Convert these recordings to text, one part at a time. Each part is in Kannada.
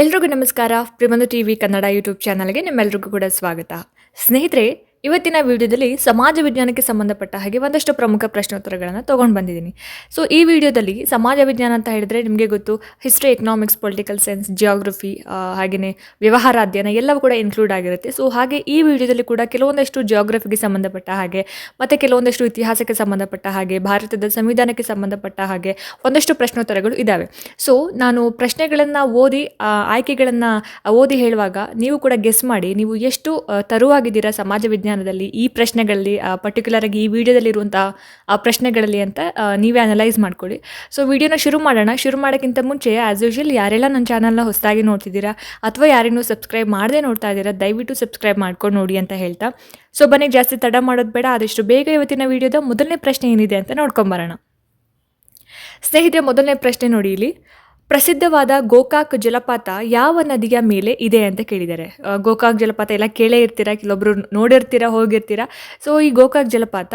ಎಲ್ರಿಗೂ ನಮಸ್ಕಾರ. ಪ್ರಿಮಂದು ಟಿ ವಿ ಕನ್ನಡ ಯೂಟ್ಯೂಬ್ ಚಾನಲ್ಗೆ ನಿಮ್ಮೆಲ್ರಿಗೂ ಕೂಡ ಸ್ವಾಗತ. ಸ್ನೇಹಿತರೆ ಇವತ್ತಿನ ವಿಡಿಯೋದಲ್ಲಿ ಸಮಾಜ ವಿಜ್ಞಾನಕ್ಕೆ ಸಂಬಂಧಪಟ್ಟ ಹಾಗೆ ಒಂದಷ್ಟು ಪ್ರಮುಖ ಪ್ರಶ್ನೋತ್ತರಗಳನ್ನು ತೊಗೊಂಡು ಬಂದಿದ್ದೀನಿ. ಸೊ ಈ ವಿಡಿಯೋದಲ್ಲಿ ಸಮಾಜ ವಿಜ್ಞಾನ ಅಂತ ಹೇಳಿದ್ರೆ ನಿಮಗೆ ಗೊತ್ತು history economics political science geography ಹಾಗೆಯೇ ವ್ಯವಹಾರ ಅಧ್ಯಯನ ಎಲ್ಲವೂ ಕೂಡ ಇನ್ಕ್ಲೂಡ್ ಆಗಿರುತ್ತೆ. ಸೊ ಹಾಗೆ ಈ ವಿಡಿಯೋದಲ್ಲಿ ಕೂಡ ಕೆಲವೊಂದಷ್ಟು ಜಿಯೋಗ್ರಫಿಗೆ ಸಂಬಂಧಪಟ್ಟ ಹಾಗೆ, ಮತ್ತು ಕೆಲವೊಂದಷ್ಟು ಇತಿಹಾಸಕ್ಕೆ ಸಂಬಂಧಪಟ್ಟ ಹಾಗೆ, ಭಾರತದ ಸಂವಿಧಾನಕ್ಕೆ ಸಂಬಂಧಪಟ್ಟ ಹಾಗೆ ಒಂದಷ್ಟು ಪ್ರಶ್ನೋತ್ತರಗಳು ಇದ್ದಾವೆ ಸೊ ನಾನು ಪ್ರಶ್ನೆಗಳನ್ನು ಓದಿ ಆಯ್ಕೆಗಳನ್ನು ಓದಿ ಹೇಳುವಾಗ ನೀವು ಕೂಡ ಗೆಸ್ ಮಾಡಿ, ನೀವು ಎಷ್ಟು ತರುವಾಗಿದ್ದೀರಾ ಸಮಾಜ ವಿಜ್ಞಾನದಲ್ಲಿ ಈ ಪ್ರಶ್ನೆಗಳಲ್ಲಿ ಪರ್ಟಿಕ್ಯುಲರ್ ಆಗಿ ಈ ವಿಡಿಯೋದಲ್ಲಿ ಇರುವಂತಹ ಪ್ರಶ್ನೆಗಳಲ್ಲಿ ಅಂತ ನೀವೇ ಅನಲೈಸ್ ಮಾಡ್ಕೊಳ್ಳಿ. ಸೊ ವಿಡಿಯೋನ ಶುರು ಮಾಡೋಣ. ಶುರು ಮಾಡೋಕ್ಕಿಂತ ಮುಂಚೆ ಆ್ಯಸ್ ಯೂಶಲ್ ಯಾರೆಲ್ಲ ನನ್ನ ಚಾನಲ್ನ ಹೊಸದಾಗಿ ನೋಡ್ತಿದ್ದೀರಾ, ಅಥವಾ ಯಾರೇನೂ ಸಬ್ಸ್ಕ್ರೈಬ್ ಮಾಡದೆ ನೋಡ್ತಾ ಇದ್ದೀರಾ, ದಯವಿಟ್ಟು ಸಬ್ಸ್ಕ್ರೈಬ್ ಮಾಡ್ಕೊಂಡು ನೋಡಿ ಅಂತ ಹೇಳ್ತಾ. ಸೊ ಬನ್ನಿ, ಜಾಸ್ತಿ ತಡ ಮಾಡೋದು ಬೇಡ. ಆದಷ್ಟು ಬೇಗ ಇವತ್ತಿನ ವಿಡಿಯೋದ ಮೊದಲನೇ ಪ್ರಶ್ನೆ ಏನಿದೆ ಅಂತ ನೋಡ್ಕೊಂಬರೋಣ. ಸ್ನೇಹಿತರೆ, ಮೊದಲನೇ ಪ್ರಶ್ನೆ ನೋಡಿ ಇಲ್ಲಿ. ಪ್ರಸಿದ್ಧವಾದ ಗೋಕಾಕ್ ಜಲಪಾತ ಯಾವ ನದಿಯ ಮೇಲೆ ಇದೆ ಅಂತ ಕೇಳಿದ್ದಾರೆ. ಗೋಕಾಕ್ ಜಲಪಾತ ಎಲ್ಲ ಕೇಳೇ ಇರ್ತೀರಾ? ಕೆಲವೊಬ್ರು ನೋಡಿರ್ತೀರಾ, ಹೋಗಿರ್ತೀರಾ? ಸೊ ಈ ಗೋಕಾಕ್ ಜಲಪಾತ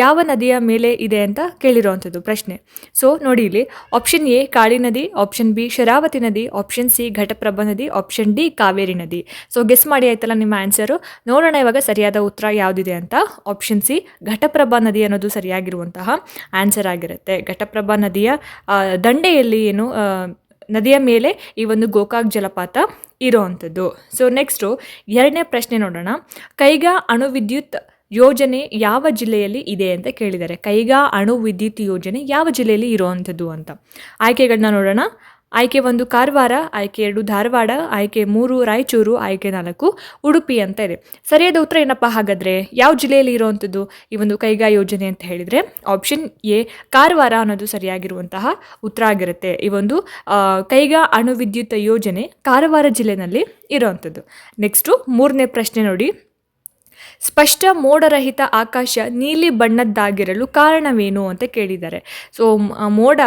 ಯಾವ ನದಿಯ ಮೇಲೆ ಇದೆ ಅಂತ ಕೇಳಿರುವಂಥದ್ದು ಪ್ರಶ್ನೆ. ಸೊ ನೋಡಿ ಇಲ್ಲಿ ಆಪ್ಷನ್ ಎ ಕಾಳಿ ನದಿ ಆಪ್ಷನ್ ಬಿ ಶರಾವತಿ ನದಿ ಆಪ್ಷನ್ ಸಿ ಘಟಪ್ರಭಾ ನದಿ ಆಪ್ಷನ್ ಡಿ ಕಾವೇರಿ ನದಿ. ಸೊ ಗೆಸ್ ಮಾಡಿ ಆಯ್ತಲ್ಲ ನಿಮ್ಮ ಆನ್ಸರು ನೋಡೋಣ ಇವಾಗ ಸರಿಯಾದ ಉತ್ತರ ಯಾವುದಿದೆ ಅಂತ. ಆಪ್ಷನ್ ಸಿ ಘಟಪ್ರಭಾ ನದಿ ಅನ್ನೋದು ಸರಿಯಾಗಿರುವಂತಹ ಆನ್ಸರ್ ಆಗಿರುತ್ತೆ. ಘಟಪ್ರಭಾ ನದಿಯ ದಂಡೆಯಲ್ಲಿ ಏನು ನದಿಯ ಮೇಲೆ ಈ ಒಂದು ಗೋಕಾಕ್ ಜಲಪಾತ ಇರೋವಂಥದ್ದು. ಸೊ ನೆಕ್ಸ್ಟು ಎರಡನೇ ಪ್ರಶ್ನೆ ನೋಡೋಣ. ಕೈಗಾ ಅಣು ವಿದ್ಯುತ್ ಯೋಜನೆ ಯಾವ ಜಿಲ್ಲೆಯಲ್ಲಿ ಇದೆ ಅಂತ ಕೇಳಿದ್ದಾರೆ. ಕೈಗಾ ಅಣು ವಿದ್ಯುತ್ ಯೋಜನೆ ಯಾವ ಜಿಲ್ಲೆಯಲ್ಲಿ ಇರುವಂಥದ್ದು ಅಂತ. ಆಯ್ಕೆಗಳನ್ನ ನೋಡೋಣ. ಆಯ್ಕೆ ಒಂದು ಕಾರವಾರ, ಆಯ್ಕೆ ಎರಡು ಧಾರವಾಡ, ಆಯ್ಕೆ ಮೂರು ರಾಯಚೂರು, ಆಯ್ಕೆ ನಾಲ್ಕು ಉಡುಪಿ ಅಂತ ಇದೆ. ಸರಿಯಾದ ಉತ್ತರ ಏನಪ್ಪ ಹಾಗಾದರೆ? ಯಾವ ಜಿಲ್ಲೆಯಲ್ಲಿ ಇರುವಂಥದ್ದು? ಈ ಒಂದು ಕೈಗಾ ಯೋಜನೆ ಅಂತ ಹೇಳಿದರೆ ಆಪ್ಷನ್ ಎ ಕಾರವಾರ ಅನ್ನೋದು ಸರಿಯಾಗಿರುವಂತಹ ಉತ್ತರ ಆಗಿರುತ್ತೆ. ಈ ಒಂದು ಕೈಗಾ ಅಣು ವಿದ್ಯುತ್ ಯೋಜನೆ ಕಾರವಾರ ಜಿಲ್ಲೆನಲ್ಲಿ ಇರುವಂಥದ್ದು. ನೆಕ್ಸ್ಟು ಮೂರನೇ ಪ್ರಶ್ನೆ ನೋಡಿ. ಸ್ಪಷ್ಟ ಮೋಡರಹಿತ ಆಕಾಶ ನೀಲಿ ಬಣ್ಣದ್ದಾಗಿರಲು ಕಾರಣವೇನು ಅಂತ ಕೇಳಿದ್ದಾರೆ. ಸೊ ಮೋಡ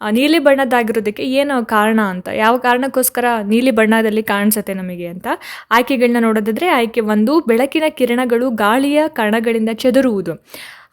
ನೀಲಿ ಬಣ್ಣದ್ದಾಗಿರೋದಕ್ಕೆ ಏನು ಕಾರಣ ಅಂತ, ಯಾವ ಕಾರಣಕ್ಕೋಸ್ಕರ ನೀಲಿ ಬಣ್ಣದಲ್ಲಿ ಕಾಣಿಸುತ್ತೆ ನಮಗೆ ಅಂತ ಆಯ್ಕೆಗಳನ್ನ ನೋಡೋದಾದರೆ ಆಯ್ಕೆ ಒಂದು, ಬೆಳಕಿನ ಕಿರಣಗಳು ಗಾಳಿಯ ಕಣಗಳಿಂದ ಚದುರುವುದು.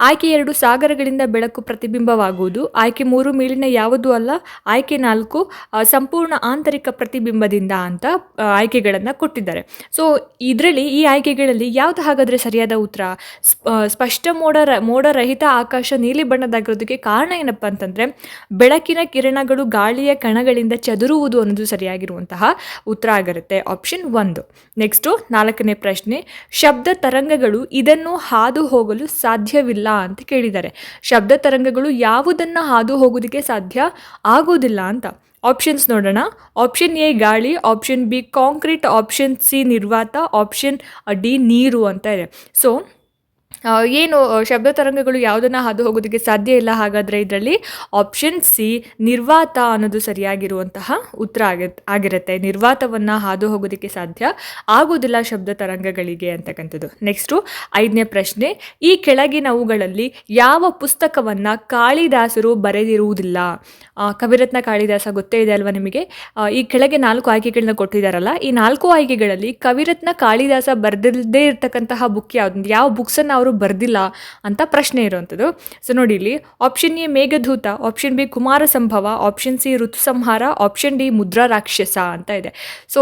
ಆಯ್ಕೆ ಎರಡು ಸಾಗರಗಳಿಂದ ಬೆಳಕು ಪ್ರತಿಬಿಂಬವಾಗುವುದು. ಆಯ್ಕೆ ಮೂರು ಮೇಲಿನ ಯಾವುದೂ ಅಲ್ಲ, ಆಯ್ಕೆ ನಾಲ್ಕು ಸಂಪೂರ್ಣ ಆಂತರಿಕ ಪ್ರತಿಬಿಂಬದಿಂದ ಅಂತ ಆಯ್ಕೆಗಳನ್ನು ಕೊಟ್ಟಿದ್ದಾರೆ. ಸೊ ಇದರಲ್ಲಿ ಈ ಆಯ್ಕೆಗಳಲ್ಲಿ ಯಾವ್ದು ಹಾಗಾದರೆ ಸರಿಯಾದ ಉತ್ತರ? ಸ್ಪ- ಸ್ಪಷ್ಟ ಮೋಡ ಮೋಡರಹಿತ ಆಕಾಶ ನೀಲಿ ಬಣ್ಣದಾಗಿರೋದಕ್ಕೆ ಕಾರಣ ಏನಪ್ಪ ಅಂತಂದರೆ, ಬೆಳಕಿನ ಕಿರಣಗಳು ಗಾಳಿಯ ಕಣಗಳಿಂದ ಚದುರುವುದು ಅನ್ನೋದು ಸರಿಯಾಗಿರುವಂತಹ ಉತ್ತರ ಆಗಿರುತ್ತೆ. ಆಪ್ಷನ್ ಒಂದು. ನೆಕ್ಸ್ಟು ನಾಲ್ಕನೇ ಪ್ರಶ್ನೆ. ಶಬ್ದ ತರಂಗಗಳು ಇದನ್ನು ಹಾದು ಹೋಗಲು ಸಾಧ್ಯವಿಲ್ಲ ಅಂತ ಕೇಳಿದ್ದಾರೆ. ಶಬ್ದ ತರಂಗಗಳು ಯಾವುದನ್ನು ಹಾದು ಹೋಗೋದಕ್ಕೆ ಸಾಧ್ಯ ಆಗೋದಿಲ್ಲ ಅಂತ. ಆಪ್ಷನ್ಸ್ ನೋಡೋಣ. ಆಪ್ಷನ್ ಎ ಗಾಳಿ option B concrete option C ನಿರ್ವಾತ ಆಪ್ಷನ್ ಡಿ ನೀರು ಅಂತ ಇದೆ. ಸೊ ಏನು ಶಬ್ದ ತರಂಗಗಳು ಯಾವುದನ್ನು ಹಾದು ಹೋಗೋದಕ್ಕೆ ಸಾಧ್ಯ ಇಲ್ಲ ಹಾಗಾದರೆ ಇದರಲ್ಲಿ ಆಪ್ಷನ್ ಸಿ ನಿರ್ವಾತ ಅನ್ನೋದು ಸರಿಯಾಗಿರುವಂತಹ ಉತ್ತರ ಆಗಿ, ಆಗಿರುತ್ತೆ. ನಿರ್ವಾತವನ್ನು ಹಾದು ಹೋಗೋದಕ್ಕೆ ಸಾಧ್ಯ ಆಗೋದಿಲ್ಲ ಶಬ್ದ ತರಂಗಗಳಿಗೆ ಅಂತಕ್ಕಂಥದ್ದು. ನೆಕ್ಸ್ಟು ಐದನೇ ಪ್ರಶ್ನೆ, ಈ ಕೆಳಗಿನವುಗಳಲ್ಲಿ ಯಾವ ಪುಸ್ತಕವನ್ನು ಕಾಳಿದಾಸರು ಬರೆದಿರುವುದಿಲ್ಲ? ಕವಿರತ್ನ ಕಾಳಿದಾಸ ಗೊತ್ತೇ ಇದೆ ಅಲ್ವಾ ನಿಮಗೆ? ಈ ಕೆಳಗೆ ನಾಲ್ಕು ಆಯ್ಕೆಗಳನ್ನ ಕೊಟ್ಟಿದ್ದಾರಲ್ಲ ಈ ನಾಲ್ಕು ಆಯ್ಕೆಗಳಲ್ಲಿ ಕವಿರತ್ನ ಕಾಳಿದಾಸ ಬರೆದಿಲ್ಲದೇ ಇರತಕ್ಕಂತಹ ಬುಕ್ ಯಾವ್ದು? ಯಾವ ಬುಕ್ಸನ್ನು ಅವರು ಬರೆದಿಲ್ಲ ಅಂತ ಪ್ರಶ್ನೆ ಇರುವಂಥದ್ದು. ಸೊ ನೋಡಿ ಇಲ್ಲಿ option A Meghaduta option B Kumarasambhava option C ಋತು ಸಂಹಾರ ಆಪ್ಷನ್ ಡಿ ಮುದ್ರಾ ರಾಕ್ಷಸ ಅಂತ ಇದೆ. ಸೊ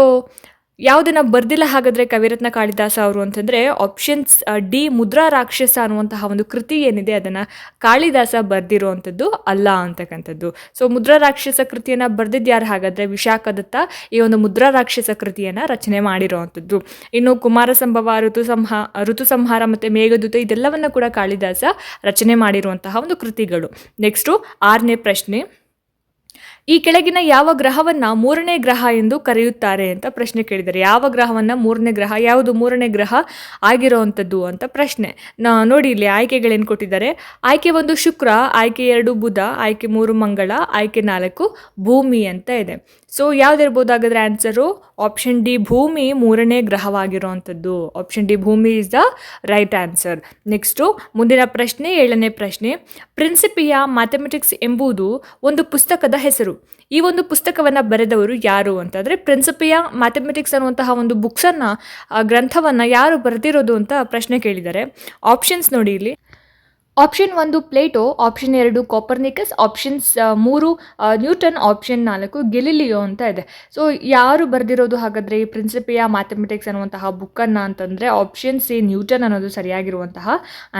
ಯಾವುದನ್ನ ಬರ್ದಿಲ್ಲ ಹಾಗಾದರೆ ಕವಿರತ್ನ ಕಾಳಿದಾಸ ಅವರು ಅಂತಂದರೆ ಆಪ್ಷನ್ಸ್ ಡಿ ಮುದ್ರಾ ರಾಕ್ಷಸ ಅನ್ನುವಂತಹ ಒಂದು ಕೃತಿ ಏನಿದೆ ಅದನ್ನು ಕಾಳಿದಾಸ ಬರೆದಿರುವಂಥದ್ದು ಅಲ್ಲ ಅಂತಕ್ಕಂಥದ್ದು. ಸೊ ಮುದ್ರಾ ರಾಕ್ಷಸ ಕೃತಿಯನ್ನು ಬರೆದಿದ್ದು ಯಾರು ಹಾಗಾದರೆ ವಿಶಾಖದತ್ತ ಈ ಒಂದು ಮುದ್ರಾ ರಾಕ್ಷಸ ಕೃತಿಯನ್ನು ರಚನೆ ಮಾಡಿರುವಂಥದ್ದು. ಇನ್ನು ಕುಮಾರ ಸಂಭವ ಋತು ಸಂಹಾ ಋತು ಸಂಹಾರ ಮತ್ತು ಮೇಘದೂತ ಇದೆಲ್ಲವನ್ನು ಕೂಡ ಕಾಳಿದಾಸ ರಚನೆ ಮಾಡಿರುವಂತಹ ಒಂದು ಕೃತಿಗಳು. ನೆಕ್ಸ್ಟು ಆರನೇ ಪ್ರಶ್ನೆ. ಈ ಕೆಳಗಿನ ಯಾವ ಗ್ರಹವನ್ನ ಮೂರನೇ ಗ್ರಹ ಎಂದು ಕರೆಯುತ್ತಾರೆ ಅಂತ ಪ್ರಶ್ನೆ ಕೇಳಿದ್ದಾರೆ. ಯಾವ ಗ್ರಹವನ್ನ ಮೂರನೇ ಗ್ರಹ, ಯಾವುದು ಮೂರನೇ ಗ್ರಹ ಆಗಿರೋವಂಥದ್ದು ಅಂತ ಪ್ರಶ್ನೆ. ನೋಡಿ ಇಲ್ಲಿ ಆಯ್ಕೆಗಳೇನು ಕೊಟ್ಟಿದ್ದಾರೆ. ಆಯ್ಕೆ ಒಂದು ಶುಕ್ರ, ಆಯ್ಕೆ ಎರಡು ಬುಧ, ಆಯ್ಕೆ ಮೂರು ಮಂಗಳ, ಆಯ್ಕೆ ನಾಲ್ಕು ಭೂಮಿ ಅಂತ ಇದೆ. ಸೊ ಯಾವ್ದಿರ್ಬೋದಾಗಿದ್ರೆ ಆನ್ಸರು ಆಪ್ಷನ್ ಡಿ ಭೂಮಿ ಮೂರನೇ ಗ್ರಹವಾಗಿರುವಂಥದ್ದು. ಆಪ್ಷನ್ ಡಿ ಭೂಮಿ is the right answer next ಮುಂದಿನ ಪ್ರಶ್ನೆ, ಏಳನೇ ಪ್ರಶ್ನೆ. ಪ್ರಿನ್ಸಿಪಿಯಾ ಮ್ಯಾಥಮೆಟಿಕ್ಸ್ ಎಂಬುದು ಒಂದು ಪುಸ್ತಕದ ಹೆಸರು. ಈ ಒಂದು ಪುಸ್ತಕವನ್ನು ಬರೆದವರು ಯಾರು ಅಂತಂದರೆ ಪ್ರಿನ್ಸಿಪಿಯಾ ಮ್ಯಾಥಮೆಟಿಕ್ಸ್ ಅನ್ನುವಂತಹ ಒಂದು ಬುಕ್ಸನ್ನು ಗ್ರಂಥವನ್ನು ಯಾರು ಬರೆದಿರೋದು ಅಂತ ಪ್ರಶ್ನೆ ಕೇಳಿದ್ದಾರೆ. ಆಪ್ಷನ್ಸ್ ನೋಡಿ ಇಲ್ಲಿ. ಆಪ್ಷನ್ ಒಂದು ಪ್ಲೇಟೋ ಆಪ್ಷನ್ ಎರಡು ಕಾಪರ್ನಿಕಸ್ ಆಪ್ಷನ್ಸ್ ಮೂರು ನ್ಯೂಟನ್ ಆಪ್ಷನ್ ನಾಲ್ಕು ಗೆಲಿಲಿಯೋ ಅಂತ ಇದೆ. ಸೊ ಯಾರು ಬರೆದಿರೋದು ಹಾಗಾದರೆ ಈ ಪ್ರಿನ್ಸಿಪಿಯಾ ಮ್ಯಾಥಮೆಟಿಕ್ಸ್ ಅನ್ನುವಂತಹ ಬುಕ್ಕನ್ನು ಅಂತಂದರೆ ಆಪ್ಷನ್ ಸಿ ನ್ಯೂಟನ್ ಅನ್ನೋದು ಸರಿಯಾಗಿರುವಂತಹ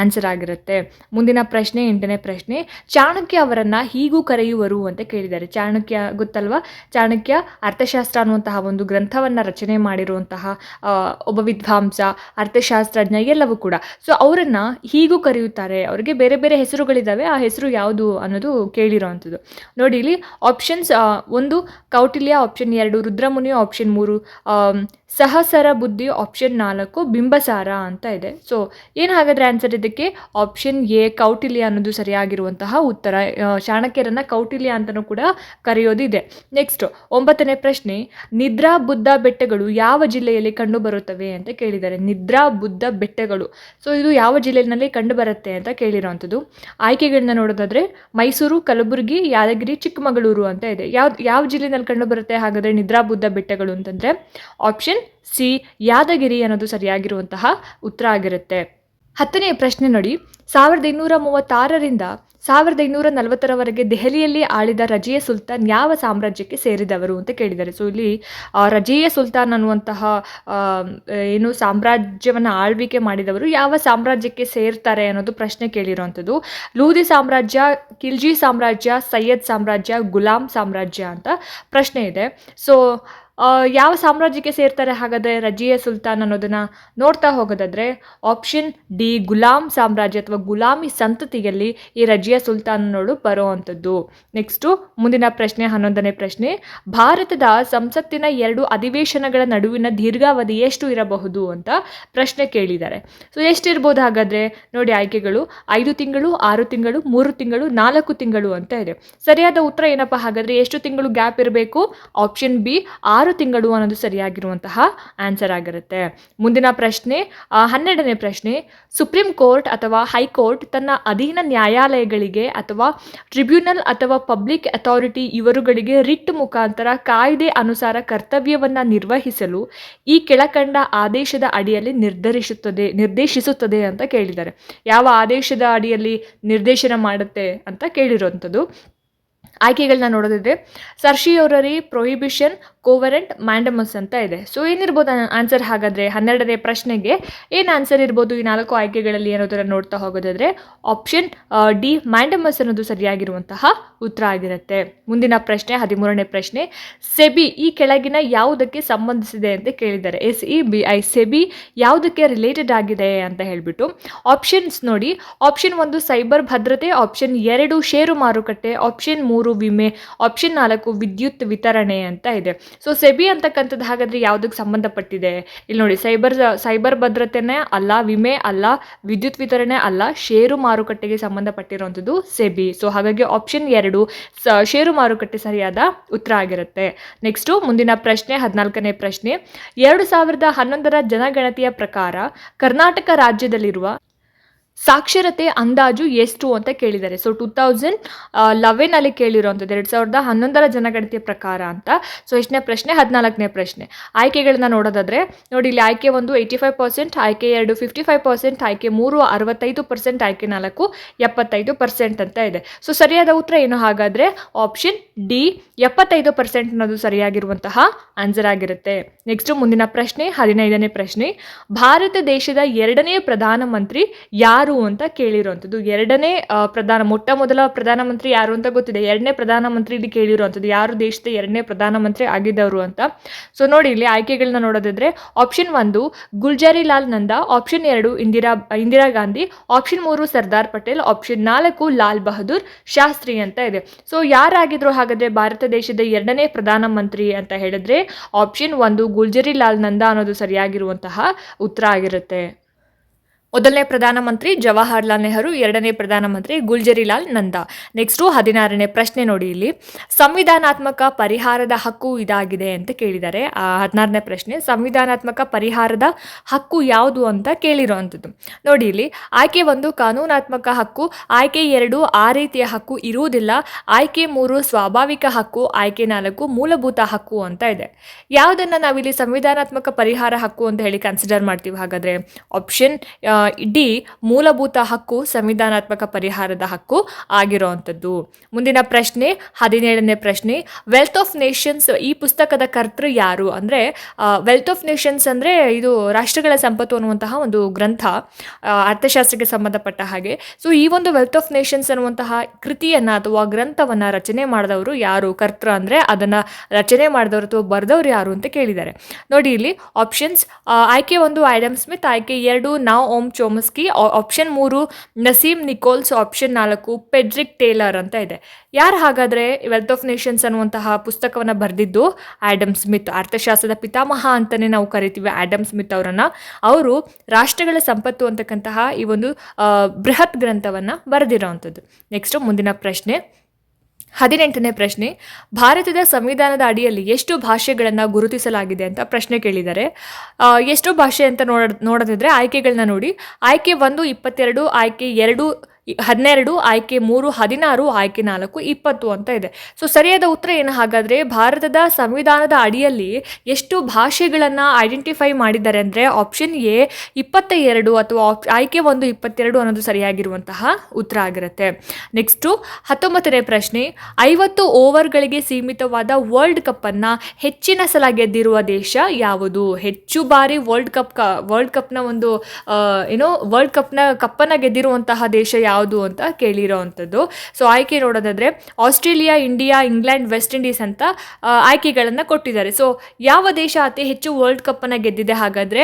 ಆನ್ಸರ್ ಆಗಿರುತ್ತೆ. ಮುಂದಿನ ಪ್ರಶ್ನೆ, ಎಂಟನೇ ಪ್ರಶ್ನೆ, ಚಾಣಕ್ಯ ಅವರನ್ನು ಹೀಗೂ ಕರೆಯುವರು ಅಂತ ಕೇಳಿದ್ದಾರೆ. ಚಾಣಕ್ಯ ಗೊತ್ತಲ್ವಾ? ಚಾಣಕ್ಯ ಅರ್ಥಶಾಸ್ತ್ರ ಅನ್ನುವಂತಹ ಒಂದು ಗ್ರಂಥವನ್ನು ರಚನೆ ಮಾಡಿರುವಂತಹ ಒಬ್ಬ ವಿದ್ವಾಂಸ, ಅರ್ಥಶಾಸ್ತ್ರಜ್ಞ ಎಲ್ಲವೂ ಕೂಡ. ಸೊ ಅವರನ್ನು ಹೀಗೂ ಕರೆಯುತ್ತಾರೆ. ಅವರಿಗೆ ಬೇರೆ ಬೇರೆ ಹೆಸರುಗಳಿದ್ದಾವೆ, ಆ ಹೆಸರು ಯಾವುದು ಅನ್ನೋದು ಕೇಳಿರೋವಂಥದ್ದು ನೋಡಿ, ಇಲ್ಲಿ ಆಪ್ಷನ್ಸ್ ಒಂದು ಕೌಟಿಲ್ಯ ಆಪ್ಷನ್ ಎರಡು, ರುದ್ರಮುನಿ ಆಪ್ಷನ್ ಮೂರು ಸಹಸರ ಬುದ್ಧಿ ಆಪ್ಷನ್ ನಾಲ್ಕು, ಬಿಂಬಸಾರ ಅಂತ ಇದೆ. ಸೊ ಏನು ಹಾಗಾದರೆ ಆನ್ಸರ್ ಇದಕ್ಕೆ? ಆಪ್ಷನ್ ಎ, ಕೌಟಿಲ್ಯ ಅನ್ನೋದು ಸರಿಯಾಗಿರುವಂತಹ ಉತ್ತರ. ಶಾಣಕ್ಯರನ್ನ ಕೌಟಿಲ್ಯ ಅಂತಲೂ ಕೂಡ ಕರೆಯೋದಿದೆ ನೆಕ್ಸ್ಟ್ ಒಂಬತ್ತನೇ ಪ್ರಶ್ನೆ, ನಿದ್ರಾ ಬುದ್ಧ ಬೆಟ್ಟಗಳು ಯಾವ ಜಿಲ್ಲೆಯಲ್ಲಿ ಕಂಡುಬರುತ್ತವೆ ಅಂತ ಕೇಳಿದ್ದಾರೆ. ನಿದ್ರಾ ಬುದ್ಧ ಬೆಟ್ಟಗಳು. ಸೊ ಇದು ಯಾವ ಜಿಲ್ಲೆಯಲ್ಲಿ ಕಂಡುಬರುತ್ತೆ ಅಂತ ಕೇಳಿರೋವಂಥದ್ದು ಆಯ್ಕೆಗಳನ್ನ ನೋಡೋದಾದ್ರೆ ಮೈಸೂರು, ಕಲಬುರಗಿ, ಯಾದಗಿರಿ, ಚಿಕ್ಕಮಗಳೂರು ಅಂತ ಇದೆ. ಯಾವ ಯಾವ ಜಿಲ್ಲೆಯಲ್ಲಿ ಕಂಡುಬರುತ್ತೆ ಹಾಗಾದರೆ ನಿದ್ರಾ ಬುದ್ಧ ಬೆಟ್ಟಗಳು ಅಂತಂದರೆ ಆಪ್ಷನ್ ಸಿ ಯಾದಗಿರಿ ಅನ್ನೋದು ಸರಿಯಾಗಿರುವಂತಹ ಉತ್ತರ ಆಗಿರುತ್ತೆ. ಹತ್ತನೇ ಪ್ರಶ್ನೆ ನೋಡಿ. ಸಾವಿರದ ಇನ್ನೂರ ಮೂವತ್ತಾರರಿಂದ ಸಾವಿರದ ಇನ್ನೂರ ನಲವತ್ತರವರೆಗೆ ದೆಹಲಿಯಲ್ಲಿ ಆಳಿದ ರಜಿಯ ಸುಲ್ತಾನ್ ಯಾವ ಸಾಮ್ರಾಜ್ಯಕ್ಕೆ ಸೇರಿದವರು ಅಂತ ಕೇಳಿದ್ದಾರೆ. ಸೊ ಇಲ್ಲಿ ರಜೆಯ ಸುಲ್ತಾನ್ ಅನ್ನುವಂತಹ ಏನು ಸಾಮ್ರಾಜ್ಯವನ್ನು ಆಳ್ವಿಕೆ ಮಾಡಿದವರು ಯಾವ ಸಾಮ್ರಾಜ್ಯಕ್ಕೆ ಸೇರ್ತಾರೆ ಅನ್ನೋದು ಪ್ರಶ್ನೆ ಕೇಳಿರುವಂಥದ್ದು. ಲೂದಿ ಸಾಮ್ರಾಜ್ಯ ಕಿಲ್ಜಿ ಸಾಮ್ರಾಜ್ಯ, ಸೈಯದ್ ಸಾಮ್ರಾಜ್ಯ ಗುಲಾಂ ಸಾಮ್ರಾಜ್ಯ ಅಂತ ಪ್ರಶ್ನೆ ಇದೆ. ಸೊ ಯಾವ ಸಾಮ್ರಾಜ್ಯಕ್ಕೆ ಸೇರ್ತಾರೆ ಹಾಗಾದರೆ ರಜಿಯ ಸುಲ್ತಾನ್ ಅನ್ನೋದನ್ನ ನೋಡ್ತಾ ಹೋಗೋದಾದ್ರೆ ಆಪ್ಷನ್ ಡಿ ಗುಲಾಮ್ ಸಾಮ್ರಾಜ್ಯ ಅಥವಾ ಗುಲಾಮಿ ಸಂತತಿಯಲ್ಲಿ ಈ ರಜಿಯ ಸುಲ್ತಾನ್ ಅನ್ನೋಳು ಬರುವಂಥದ್ದು. ನೆಕ್ಸ್ಟು ಮುಂದಿನ ಪ್ರಶ್ನೆ, ಹನ್ನೊಂದನೇ ಪ್ರಶ್ನೆ, ಭಾರತದ ಸಂಸತ್ತಿನ ಎರಡು ಅಧಿವೇಶನಗಳ ನಡುವಿನ ದೀರ್ಘಾವಧಿ ಎಷ್ಟು ಇರಬಹುದು ಅಂತ ಪ್ರಶ್ನೆ ಕೇಳಿದ್ದಾರೆ. ಸೊ ಎಷ್ಟಿರ್ಬೋದು ಹಾಗಾದರೆ? ನೋಡಿ ಆಯ್ಕೆಗಳು, ಐದು ತಿಂಗಳು, ಆರು ತಿಂಗಳು, ಮೂರು ತಿಂಗಳು, ನಾಲ್ಕು ತಿಂಗಳು ಅಂತ ಇದೆ. ಸರಿಯಾದ ಉತ್ತರ ಏನಪ್ಪ ಹಾಗಾದರೆ? ಎಷ್ಟು ತಿಂಗಳು ಗ್ಯಾಪ್ ಇರಬೇಕು? ಆಪ್ಷನ್ ಬಿ, ಆರು ತಿಂಗಳು ಅನ್ನೋದು ಸರಿಯಾಗಿರುವಂತಹ ಆನ್ಸರ್ ಆಗಿರುತ್ತೆ. ಮುಂದಿನ ಪ್ರಶ್ನೆ ಹನ್ನೆರಡನೇ ಪ್ರಶ್ನೆ ಸುಪ್ರೀಂ ಕೋರ್ಟ್ ಅಥವಾ ಹೈಕೋರ್ಟ್ ತನ್ನ ಅಧೀನ ನ್ಯಾಯಾಲಯಗಳಿಗೆ ಅಥವಾ ಟ್ರಿಬ್ಯುನಲ್ ಅಥವಾ ಪಬ್ಲಿಕ್ ಅಥಾರಿಟಿ ಇವರುಗಳಿಗೆ ರಿಟ್ ಮುಖಾಂತರ ಕಾಯ್ದೆ ಅನುಸಾರ ಕರ್ತವ್ಯವನ್ನು ನಿರ್ವಹಿಸಲು ಈ ಕೆಳಕಂಡ ಆದೇಶದ ಅಡಿಯಲ್ಲಿ ನಿರ್ಧರಿಸುತ್ತದೆ, ನಿರ್ದೇಶಿಸುತ್ತದೆ ಅಂತ ಕೇಳಿದ್ದಾರೆ. ಯಾವ ಆದೇಶದ ಅಡಿಯಲ್ಲಿ ನಿರ್ದೇಶನ ಮಾಡುತ್ತೆ ಅಂತ ಕೇಳಿರುವಂಥದ್ದು. ಆಯ್ಕೆಗಳನ್ನ ನೋಡೋದಿದ್ರೆ ಸರ್ಶಿಯೋರರಿ ಪ್ರೊಹಿಬಿಷನ್ ಕೋವರೆಂಟ್ ಮ್ಯಾಂಡಮಸ್ ಅಂತ ಇದೆ. ಸೊ ಏನಿರ್ಬೋದು ಆನ್ಸರ್ ಹಾಗಾದರೆ ಹನ್ನೆರಡನೇ ಪ್ರಶ್ನೆಗೆ, ಏನು ಆನ್ಸರ್ ಇರ್ಬೋದು ಈ ನಾಲ್ಕು ಆಯ್ಕೆಗಳಲ್ಲಿ ಅನ್ನೋದನ್ನು ನೋಡ್ತಾ ಹೋಗೋದಾದ್ರೆ ಆಪ್ಷನ್ ಡಿ ಮ್ಯಾಂಡಮಸ್ ಅನ್ನೋದು ಸರಿಯಾಗಿರುವಂತಹ ಉತ್ತರ ಆಗಿರುತ್ತೆ. ಮುಂದಿನ ಪ್ರಶ್ನೆ, ಹದಿಮೂರನೇ ಪ್ರಶ್ನೆ, ಸೆಬಿ ಈ ಕೆಳಗಿನ ಯಾವುದಕ್ಕೆ ಸಂಬಂಧಿಸಿದೆ ಅಂತ ಕೇಳಿದ್ದಾರೆ. S, E, B, I, SEBI ಯಾವುದಕ್ಕೆ ರಿಲೇಟೆಡ್ ಆಗಿದೆ ಅಂತ ಹೇಳಿಬಿಟ್ಟು ಆಪ್ಷನ್ಸ್ ನೋಡಿ ಆಪ್ಷನ್ ಒಂದು ಸೈಬರ್ ಭದ್ರತೆ ಆಪ್ಷನ್ ಎರಡು ಷೇರು ಮಾರುಕಟ್ಟೆ ಆಪ್ಷನ್ ಮೂರು ವಿಮೆ ಆಪ್ಷನ್ ನಾಲ್ಕು ವಿದ್ಯುತ್ ವಿತರಣೆ ಅಂತ ಇದೆ. ಸೊ ಸೆಬಿ ಅಂತಕ್ಕಂಥದ್ದು ಹಾಗಾದ್ರೆ ಯಾವುದಕ್ಕೆ ಸಂಬಂಧಪಟ್ಟಿದೆ? ಇಲ್ಲಿ ನೋಡಿ, ಸೈಬರ್ ಸೈಬರ್ ಭದ್ರತೆನೇ ಅಲ್ಲ, ವಿಮೆ ಅಲ್ಲ, ವಿದ್ಯುತ್ ವಿತರಣೆ ಅಲ್ಲ, ಷೇರು ಮಾರುಕಟ್ಟೆಗೆ ಸಂಬಂಧಪಟ್ಟಿರುವಂಥದ್ದು ಸೆಬಿ ಸೊ ಹಾಗಾಗಿ ಆಪ್ಷನ್ ಎರಡು ಷೇರು ಮಾರುಕಟ್ಟೆ ಸರಿಯಾದ ಉತ್ತರ ಆಗಿರುತ್ತೆ. ನೆಕ್ಸ್ಟು ಮುಂದಿನ ಪ್ರಶ್ನೆ, ಹದಿನಾಲ್ಕನೇ ಪ್ರಶ್ನೆ. ಎರಡು ಸಾವಿರದ ಹನ್ನೊಂದರ ಜನಗಣತಿಯ ಪ್ರಕಾರ ಕರ್ನಾಟಕ ರಾಜ್ಯದಲ್ಲಿರುವ ಸಾಕ್ಷರತೆ ಅಂದಾಜು ಎಷ್ಟು ಅಂತ ಕೇಳಿದ್ದಾರೆ. ಸೊ ಟೂ ತೌಸಂಡ್ ಲೆವೆನಲ್ಲಿ ಕೇಳಿರುವಂಥದ್ದು, ಎರಡು ಸಾವಿರದ ಹನ್ನೊಂದರ ಜನಗಣತಿಯ ಪ್ರಕಾರ ಅಂತ. ಸೊ ಎಷ್ಟನೇ ಪ್ರಶ್ನೆ, ಹದಿನಾಲ್ಕನೇ ಪ್ರಶ್ನೆ. ಆಯ್ಕೆಗಳನ್ನ ನೋಡೋದಾದ್ರೆ, ನೋಡಿ, ಇಲ್ಲಿ ಆಯ್ಕೆ ಒಂದು ಏಯ್ಟಿ ಫೈವ್ ಪರ್ಸೆಂಟ್ ಆಯ್ಕೆ ಎರಡು ಫಿಫ್ಟಿ ಫೈವ್ ಪರ್ಸೆಂಟ್ ಆಯ್ಕೆ ಮೂರು ಅರವತ್ತೈದು ಪರ್ಸೆಂಟ್ ಆಯ್ಕೆ ನಾಲ್ಕು ಎಪ್ಪತ್ತೈದು ಪರ್ಸೆಂಟ್ ಅಂತ ಇದೆ. ಸೊ ಸರಿಯಾದ ಉತ್ತರ ಏನು? ಹಾಗಾದರೆ ಆಪ್ಷನ್ ಡಿ ಎಪ್ಪತ್ತೈದು ಪರ್ಸೆಂಟ್ ಅನ್ನೋದು ಸರಿಯಾಗಿರುವಂತಹ ಆನ್ಸರ್ ಆಗಿರುತ್ತೆ. ನೆಕ್ಸ್ಟ್ ಮುಂದಿನ ಪ್ರಶ್ನೆ, ಹದಿನೈದನೇ ಪ್ರಶ್ನೆ. ಭಾರತ ದೇಶದ ಎರಡನೇ ಪ್ರಧಾನಮಂತ್ರಿ ಯಾರು ಅಂತ ಕೇಳಿರುವಂಥದ್ದು. ಎರಡನೇ ಪ್ರಧಾನ, ಮೊಟ್ಟ ಮೊದಲ ಪ್ರಧಾನಮಂತ್ರಿ ಯಾರು ಅಂತ ಗೊತ್ತಿದೆ. ಎರಡನೇ ಪ್ರಧಾನಮಂತ್ರಿ ಇಲ್ಲಿ ಕೇಳಿರುವಂಥದ್ದು. ಯಾರು ದೇಶದ ಎರಡನೇ ಪ್ರಧಾನಮಂತ್ರಿ ಆಗಿದ್ದವರು ಅಂತ. ಸೊ ನೋಡಿ, ಇಲ್ಲಿ ಆಯ್ಕೆಗಳನ್ನ ನೋಡೋದಿದ್ರೆ ಆಪ್ಷನ್ ಒಂದು ಗುಲ್ಜಾರಿ ಲಾಲ್ ನಂದಾ. ಆಪ್ಷನ್ ಎರಡು, ಇಂದಿರಾ ಇಂದಿರಾ ಗಾಂಧಿ. ಆಪ್ಷನ್ ಮೂರು, ಸರ್ದಾರ್ ಪಟೇಲ್. ಆಪ್ಷನ್ ನಾಲ್ಕು, ಲಾಲ್ ಬಹದ್ದೂರ್ ಶಾಸ್ತ್ರಿ ಅಂತ ಇದೆ. ಸೊ ಯಾರಾಗಿದ್ರು ಹಾಗಾದ್ರೆ ಭಾರತ ದೇಶದ ಎರಡನೇ ಪ್ರಧಾನಮಂತ್ರಿ ಅಂತ ಹೇಳಿದ್ರೆ ಆಪ್ಷನ್ ಒಂದು ಗುಲ್ಜರಿ ಲಾಲ್ ನಂದಾ ಅನ್ನೋದು ಸರಿಯಾಗಿರುವಂತಹ ಉತ್ತರ ಆಗಿರುತ್ತೆ. ಮೊದಲನೇ ಪ್ರಧಾನಮಂತ್ರಿ ಜವಾಹರ್ಲಾಲ್ ನೆಹರು, ಎರಡನೇ ಪ್ರಧಾನಮಂತ್ರಿ ಗುಲ್ಜರಿಲಾಲ್ ನಂದಾ. ನೆಕ್ಸ್ಟು ಹದಿನಾರನೇ ಪ್ರಶ್ನೆ ನೋಡಿ ಇಲ್ಲಿ. ಸಂವಿಧಾನಾತ್ಮಕ ಪರಿಹಾರದ ಹಕ್ಕು ಇದಾಗಿದೆ ಅಂತ ಕೇಳಿದ್ದಾರೆ. ಹದಿನಾರನೇ ಪ್ರಶ್ನೆ, ಸಂವಿಧಾನಾತ್ಮಕ ಪರಿಹಾರದ ಹಕ್ಕು ಯಾವುದು ಅಂತ ಕೇಳಿರುವಂಥದ್ದು. ನೋಡಿ ಇಲ್ಲಿ, ಆಯ್ಕೆ ಒಂದು ಕಾನೂನಾತ್ಮಕ ಹಕ್ಕು, ಆಯ್ಕೆ ಎರಡು ಆ ರೀತಿಯ ಹಕ್ಕು ಇರುವುದಿಲ್ಲ, ಆಯ್ಕೆ ಮೂರು ಸ್ವಾಭಾವಿಕ ಹಕ್ಕು, ಆಯ್ಕೆ ನಾಲ್ಕು ಮೂಲಭೂತ ಹಕ್ಕು ಅಂತ ಇದೆ. ಯಾವುದನ್ನು ನಾವಿಲ್ಲಿ ಸಂವಿಧಾನಾತ್ಮಕ ಪರಿಹಾರ ಹಕ್ಕು ಅಂತ ಹೇಳಿ ಕನ್ಸಿಡರ್ ಮಾಡ್ತೀವಿ ಹಾಗಾದರೆ? ಆಪ್ಷನ್ ಡಿ ಮೂಲಭೂತ ಹಕ್ಕು ಸಂವಿಧಾನಾತ್ಮಕ ಪರಿಹಾರದ ಹಕ್ಕು ಆಗಿರುವಂಥದ್ದು ಮುಂದಿನ ಪ್ರಶ್ನೆ, ಹದಿನೇಳನೇ ಪ್ರಶ್ನೆ ವೆಲ್ತ್ ಆಫ್ ನೇಷನ್ಸ್ ಈ ಪುಸ್ತಕದ ಕರ್ತೃ ಯಾರು? ಅಂದರೆ ವೆಲ್ತ್ ಆಫ್ ನೇಷನ್ಸ್ ಅಂದರೆ ಇದು ರಾಷ್ಟ್ರಗಳ ಸಂಪತ್ತು ಅನ್ನುವಂತಹ ಒಂದು ಗ್ರಂಥ ಅರ್ಥಶಾಸ್ತ್ರಕ್ಕೆ ಸಂಬಂಧಪಟ್ಟ ಹಾಗೆ. ಸೊ ಈ ಒಂದು ವೆಲ್ತ್ ಆಫ್ ನೇಷನ್ಸ್ ಅನ್ನುವಂತಹ ಕೃತಿಯನ್ನು ಅಥವಾ ಗ್ರಂಥವನ್ನು ರಚನೆ ಮಾಡಿದವರು ಯಾರು? ಕರ್ತೃ ಅಂದರೆ ಅದನ್ನು ರಚನೆ ಮಾಡಿದವರು ಅಥವಾ ಬರೆದವರು ಯಾರು ಅಂತ ಕೇಳಿದ್ದಾರೆ. ನೋಡಿ ಇಲ್ಲಿ ಆಪ್ಷನ್ಸ್ ಆಯ್ಕೆ ಒಂದು ಆಡಮ್ ಸ್ಮಿತ್, ಆಯ್ಕೆ ಎರಡು, ನಾವು, ಓಮ್ ಚೋಮಸ್ಕಿ ಆಪ್ಷನ್ ಮೂರು, ನಸೀಮ್ ನಿಕೋಲ್ಸ್ ಆಪ್ಷನ್ ನಾಲ್ಕು, ಪೆಡ್ರಿಕ್ ಟೇಲರ್ ಅಂತ ಇದೆ. ಯಾರು ಹಾಗಾದರೆ ವೆಲ್ತ್ ಆಫ್ ನೇಷನ್ಸ್ ಅನ್ನುವಂತಹ ಪುಸ್ತಕವನ್ನು ಬರೆದಿದ್ದು? ಆಡಮ್ ಸ್ಮಿತ್, ಅರ್ಥಶಾಸ್ತ್ರದ ಪಿತಾಮಹ ಅಂತಲೇ ನಾವು ಕರಿತೀವಿ ಆ್ಯಡಮ್ ಸ್ಮಿತ್ ಅವರನ್ನು. ಅವರು ರಾಷ್ಟ್ರಗಳ ಸಂಪತ್ತು ಅಂತಕ್ಕಂತಹ ಈ ಒಂದು ಬೃಹತ್ ಗ್ರಂಥವನ್ನು ಬರೆದಿರೋವಂಥದ್ದು ನೆಕ್ಸ್ಟು ಮುಂದಿನ ಪ್ರಶ್ನೆ. ಹದಿನೆಂಟನೇ ಪ್ರಶ್ನೆ, ಭಾರತದ ಸಂವಿಧಾನದ ಅಡಿಯಲ್ಲಿ ಎಷ್ಟು ಭಾಷೆಗಳನ್ನು ಗುರುತಿಸಲಾಗಿದೆ ಅಂತ ಪ್ರಶ್ನೆ ಕೇಳಿದ್ದಾರೆ. ಎಷ್ಟು ಭಾಷೆ ಅಂತ ನೋಡ, ನೋಡೋದಿದ್ರೆ ಆಯ್ಕೆಗಳನ್ನ ನೋಡಿ. ಆಯ್ಕೆ ಒಂದು, ಇಪ್ಪತ್ತೆರಡು, ಆಯ್ಕೆ ಎರಡು ಹನ್ನೆರಡು, ಆಯ್ಕೆ ಮೂರು, ಹದಿನಾರು, ಆಯ್ಕೆ ನಾಲ್ಕು, ಇಪ್ಪತ್ತು ಅಂತ ಇದೆ. ಸೊ ಸರಿಯಾದ ಉತ್ತರ ಏನು? ಹಾಗಾದರೆ ಭಾರತದ ಸಂವಿಧಾನದ ಅಡಿಯಲ್ಲಿ ಎಷ್ಟು ಭಾಷೆಗಳನ್ನು ಐಡೆಂಟಿಫೈ ಮಾಡಿದ್ದಾರೆ ಅಂದರೆ ಆಪ್ಷನ್ ಎ ಇಪ್ಪತ್ತ ಎರಡು ಅಥವಾ ಆಯ್ಕೆ ಒಂದು, ಇಪ್ಪತ್ತೆರಡು ಅನ್ನೋದು ಸರಿಯಾಗಿರುವಂತಹ ಉತ್ತರ ಆಗಿರುತ್ತೆ. ನೆಕ್ಸ್ಟು ಹತ್ತೊಂಬತ್ತನೇ ಪ್ರಶ್ನೆ. ಐವತ್ತು ಓವರ್ಗಳಿಗೆ ಸೀಮಿತವಾದ ವರ್ಲ್ಡ್ ಕಪ್ಪನ್ನು ಹೆಚ್ಚಿನ ಸಲ ಗೆದ್ದಿರುವ ದೇಶ ಯಾವುದು? ಹೆಚ್ಚು ಬಾರಿ ವರ್ಲ್ಡ್ ಕಪ್ ಕ ವರ್ಲ್ಡ್ ಕಪ್ನ ಒಂದು ಏನೋ ವರ್ಲ್ಡ್ ಕಪ್ನ ಕಪ್ಪನ್ನು ಗೆದ್ದಿರುವಂತಹ ದೇಶ ಯಾವುದು? ಅಂತ ಕೇಳಿರೋವಂಥದ್ದು ಸೊ ಆಯ್ಕೆ ನೋಡೋದಾದರೆ Australia, India, England, West Indies ಅಂತ ಆಯ್ಕೆಗಳನ್ನು ಕೊಟ್ಟಿದ್ದಾರೆ. ಸೊ ಯಾವ ದೇಶ ಅತಿ ಹೆಚ್ಚು ವರ್ಲ್ಡ್ ಕಪ್ಪನ್ನು ಗೆದ್ದಿದೆ ಹಾಗಾದರೆ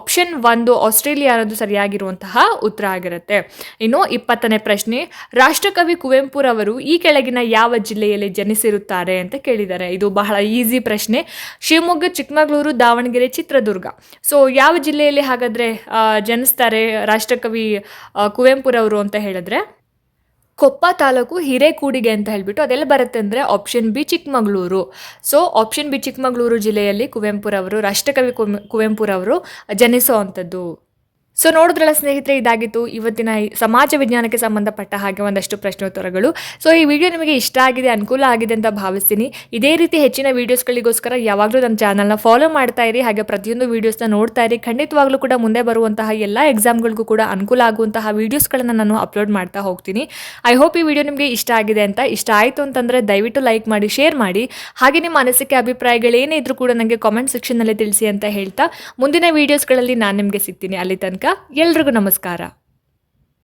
ಆಪ್ಷನ್ ಒಂದು ಆಸ್ಟ್ರೇಲಿಯಾ ಅನ್ನೋದು ಸರಿಯಾಗಿರುವಂತಹ ಉತ್ತರ ಆಗಿರುತ್ತೆ. ಇನ್ನು ಇಪ್ಪತ್ತನೇ ಪ್ರಶ್ನೆ, ರಾಷ್ಟ್ರಕವಿ ಕುವೆಂಪುರವರು ಈ ಕೆಳಗಿನ ಯಾವ ಜಿಲ್ಲೆಯಲ್ಲಿ ಜನಿಸಿರುತ್ತಾರೆ ಅಂತ ಕೇಳಿದ್ದಾರೆ. ಇದು ಬಹಳ ಈಸಿ ಪ್ರಶ್ನೆ. ಶಿವಮೊಗ್ಗ, ಚಿಕ್ಕಮಗಳೂರು, ದಾವಣಗೆರೆ, ಚಿತ್ರದುರ್ಗ. ಸೊ ಯಾವ ಜಿಲ್ಲೆಯಲ್ಲಿ ಹಾಗಾದರೆ ಜನಿಸ್ತಾರೆ ರಾಷ್ಟ್ರಕವಿ ಕುವೆಂಪುರವರು ಅಂತ ಹೇಳಿದ್ರೆ, ಕೊಪ್ಪ ತಾಲೂಕು ಹಿರೇಕೂಡಿಗೆ ಅಂತ ಹೇಳಿಬಿಟ್ಟು ಅದೆಲ್ಲ ಬರುತ್ತೆ ಅಂದರೆ option B Chikkamagaluru. So option B Chikkamagaluru ಜಿಲ್ಲೆಯಲ್ಲಿ ಕುವೆಂಪುರವರು, ರಾಷ್ಟ್ರಕವಿ ಕುವೆಂ- ಕುವೆಂಪುರವರು ಜನಿಸೋ ಅಂಥದ್ದು. ಸೊ ನೋಡಿದ್ರಲ್ಲ ಸ್ನೇಹಿತರೆ, ಇದಾಗಿತ್ತು ಇವತ್ತಿನ ಸಮಾಜ ವಿಜ್ಞಾನಕ್ಕೆ ಸಂಬಂಧಪಟ್ಟ ಹಾಗೆ ಒಂದಷ್ಟು ಪ್ರಶ್ನೋತ್ತರಗಳು. ಸೊ ಈ ವಿಡಿಯೋ ನಿಮಗೆ ಇಷ್ಟ ಆಗಿದೆ, ಅನುಕೂಲ ಆಗಿದೆ ಅಂತ ಭಾವಿಸ್ತೀನಿ. ಇದೇ ರೀತಿ ಹೆಚ್ಚಿನ ವೀಡಿಯೋಸ್ಗಳಿಗೋಸ್ಕರ ಯಾವಾಗಲೂ ನಮ್ಮ ಚಾನಲ್ನ ಫಾಲೋ ಮಾಡ್ತಾ ಇರಿ, ಹಾಗೆ ಪ್ರತಿಯೊಂದು ವೀಡಿಯೋಸ್ನ ನೋಡ್ತಾ ಇರಿ. ಖಂಡಿತವಾಗ್ಲೂ ಕೂಡ ಮುಂದೆ ಬರುವಂತಹ ಎಲ್ಲ ಎಕ್ಸಾಮ್ಗಳಿಗೂ ಕೂಡ ಅನುಕೂಲ ಆಗುವಂತಹ ವೀಡಿಯೋಸ್ಗಳನ್ನು ನಾನು ಅಪ್ಲೋಡ್ ಮಾಡ್ತಾ ಹೋಗ್ತೀನಿ. ಐ ಹೋಪ್ ಈ ವಿಡಿಯೋ ನಿಮಗೆ ಇಷ್ಟ ಆಗಿದೆ ಅಂತ. ಇಷ್ಟ ಆಯಿತು ಅಂತಂದರೆ ದಯವಿಟ್ಟು ಲೈಕ್ ಮಾಡಿ ಶೇರ್ ಮಾಡಿ. ಹಾಗೆ ನಿಮ್ಮ ಅನಿಸಿಕೆ, ಅಭಿಪ್ರಾಯಗಳೇನೇ ಇದ್ರೂ ಕೂಡ ನನಗೆ ಕಾಮೆಂಟ್ ಸೆಕ್ಷನ್ನಲ್ಲಿ ತಿಳಿಸಿ ಅಂತ ಹೇಳ್ತಾ ಮುಂದಿನ ವೀಡಿಯೋಸ್ಗಳಲ್ಲಿ ನಾನು ನಿಮಗೆ ಸಿಗ್ತೀನಿ. ಅಲ್ಲಿ ತನಕ ಎಲ್ರಿಗೂ ನಮಸ್ಕಾರ.